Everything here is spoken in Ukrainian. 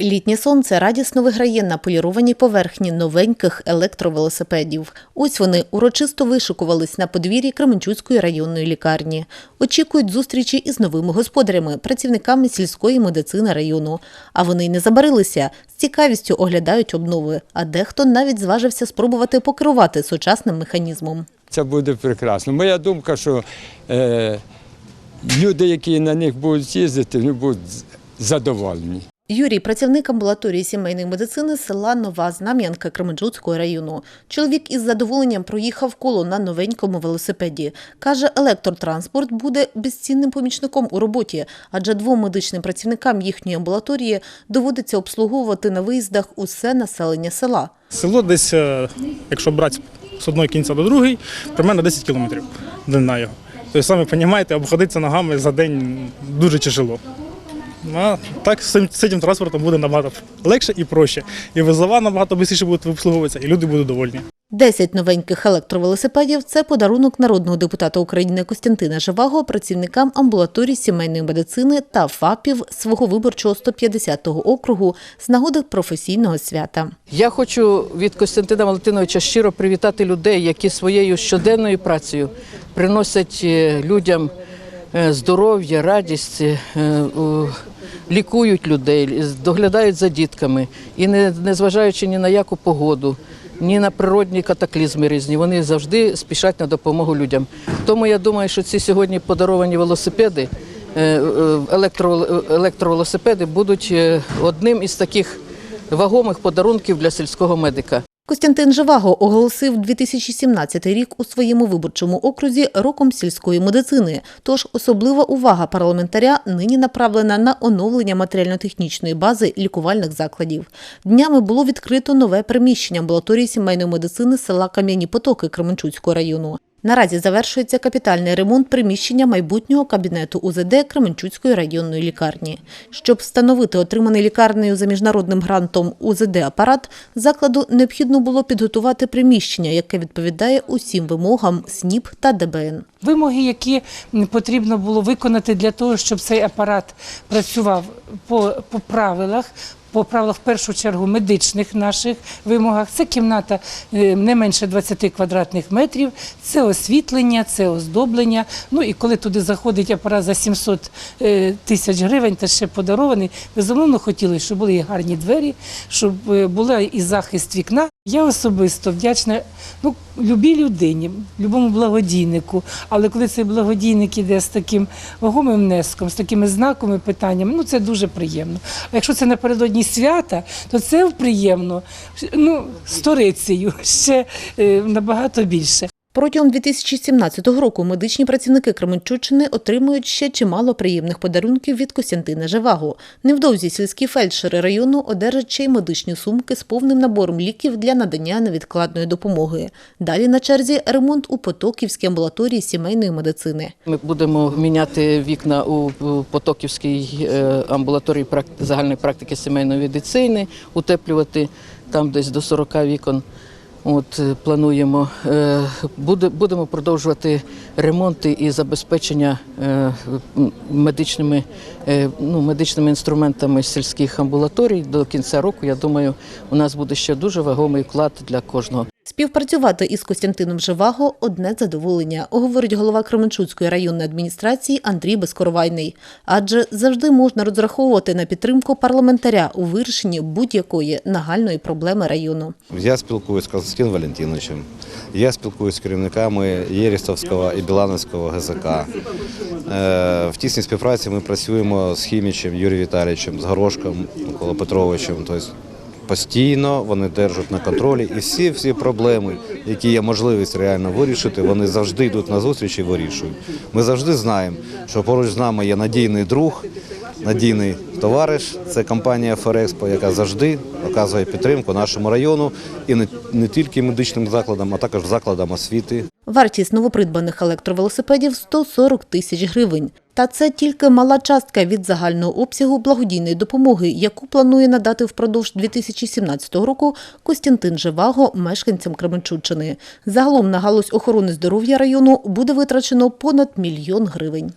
Літнє сонце радісно виграє на полірованій поверхні новеньких електровелосипедів. Ось вони урочисто вишикувались на подвір'ї Кременчуцької районної лікарні. Очікують зустрічі із новими господарями, працівниками сільської медицини району. А вони й не забарилися, з цікавістю оглядають обнови, а дехто навіть зважився спробувати покерувати сучасним механізмом. Це буде прекрасно. Моя думка, що е, люди, які на них будуть їздити, будуть задоволені. Юрій, працівник амбулаторії сімейної медицини села Нова Знам'янка Кременчуцького району. Чоловік із задоволенням проїхав коло на новенькому велосипеді. Каже, електротранспорт буде безцінним помічником у роботі, адже двом медичним працівникам їхньої амбулаторії доводиться обслуговувати на виїздах усе населення села. Село десь, е, якщо брати з одного кінця до другої, примерно 10 кілометрів длина його. Тобто, самі розумієте, обходитися ногами за день дуже тяжело. А так з цим, з цим транспортом буде набагато легше і проще. І визова набагато швидше будуть обслуговуватися, і люди будуть довольні. 10 новеньких електровелосипедів – це подарунок народного депутата України Костянтина Живаго працівникам амбулаторії сімейної медицини та ФАПів свого виборчого 150-го округу з нагоди професійного свята. Я хочу від Костянтина Валентиновича щиро привітати людей, які своєю щоденною працею приносять е, людям е, здоров'я, радість, е, лікують людей, доглядають за дітками. І не, незважаючи ні на яку погоду, ні на природні катаклізми різні, вони завжди спішать на допомогу людям. Тому я думаю, що ці сьогодні подаровані велосипеди, е, е, електро, електровелосипеди будуть е, одним із таких вагомих подарунків для сільського медика. Костянтин Живаго оголосив 2017 рік у своєму виборчому окрузі роком сільської медицини. Тож особлива увага парламентаря нині направлена на оновлення матеріально-технічної бази лікувальних закладів. Днями було відкрито нове приміщення амбулаторії сімейної медицини села Кам'яні Потоки Кременчуцького району. Наразі завершується капітальний ремонт приміщення майбутнього кабінету УЗД Кременчуцької районної лікарні. Щоб встановити отриманий лікарнею за міжнародним грантом УЗД апарат, закладу необхідно було підготувати приміщення, яке відповідає усім вимогам СНІП та ДБН. Вимоги, які потрібно було виконати для того, щоб цей апарат працював по, по правилах. По правилах, в першу чергу, медичних наших вимогах. Це кімната е, не менше 20 квадратних метрів, це освітлення, це оздоблення. Ну і коли туди заходить апарат за 700 е, тисяч гривень, та ще подарований, безумовно хотіли, щоб були і гарні двері, щоб е, була і захист вікна. Я особисто вдячна ну, любій людині, любому благодійнику. Але коли цей благодійник іде з таким вагомим внеском, з такими знаками, питаннями, ну це дуже приємно. А якщо це напередодні свята, то це приємно ну, сторицею ще е, набагато більше. Протягом 2017 року медичні працівники Кременчуччини отримують ще чимало приємних подарунків від Костянтина Живаго. Невдовзі сільські фельдшери району одержать ще й медичні сумки з повним набором ліків для надання невідкладної допомоги. Далі на черзі ремонт у Потоківській амбулаторії сімейної медицини. Ми будемо міняти вікна у Потоківській е, амбулаторії загальної практики сімейної медицини, утеплювати там десь до 40 вікон. От е, плануємо Е, буде, будемо продовжувати ремонти і забезпечення е, медичними, ну, медичними інструментами сільських амбулаторій до кінця року. Я думаю, у нас буде ще дуже вагомий вклад для кожного. Співпрацювати із Костянтином Живаго – одне задоволення, говорить голова Кременчуцької районної адміністрації Андрій Безкоровайний. Адже завжди можна розраховувати на підтримку парламентаря у вирішенні будь-якої нагальної проблеми району. Я спілкуюся з Константином Валентиновичем, я спілкуюся з керівниками Єрістовського і Білановського ГЗК. Е, В тісній співпраці ми працюємо з Хімічем Юрієм Віталійовичем, з Горошком Миколою Петровичем. Тобто постійно вони держать на контролі і всі всі проблеми, які є можливість реально вирішити, вони завжди йдуть на зустріч і вирішують. Ми завжди знаємо, що поруч з нами є надійний друг, надійний товариш. Це компанія Ферекспо, яка завжди оказує підтримку нашому району і не, не тільки медичним закладам, а також закладам освіти. Вартість новопридбаних електровелосипедів – 140 тисяч гривень. Та це тільки мала частка від загального обсягу благодійної допомоги, яку планує надати впродовж 2017 року Костянтин Живаго мешканцям Кременчуччини. Загалом на галузь охорони здоров'я району буде витрачено понад мільйон гривень.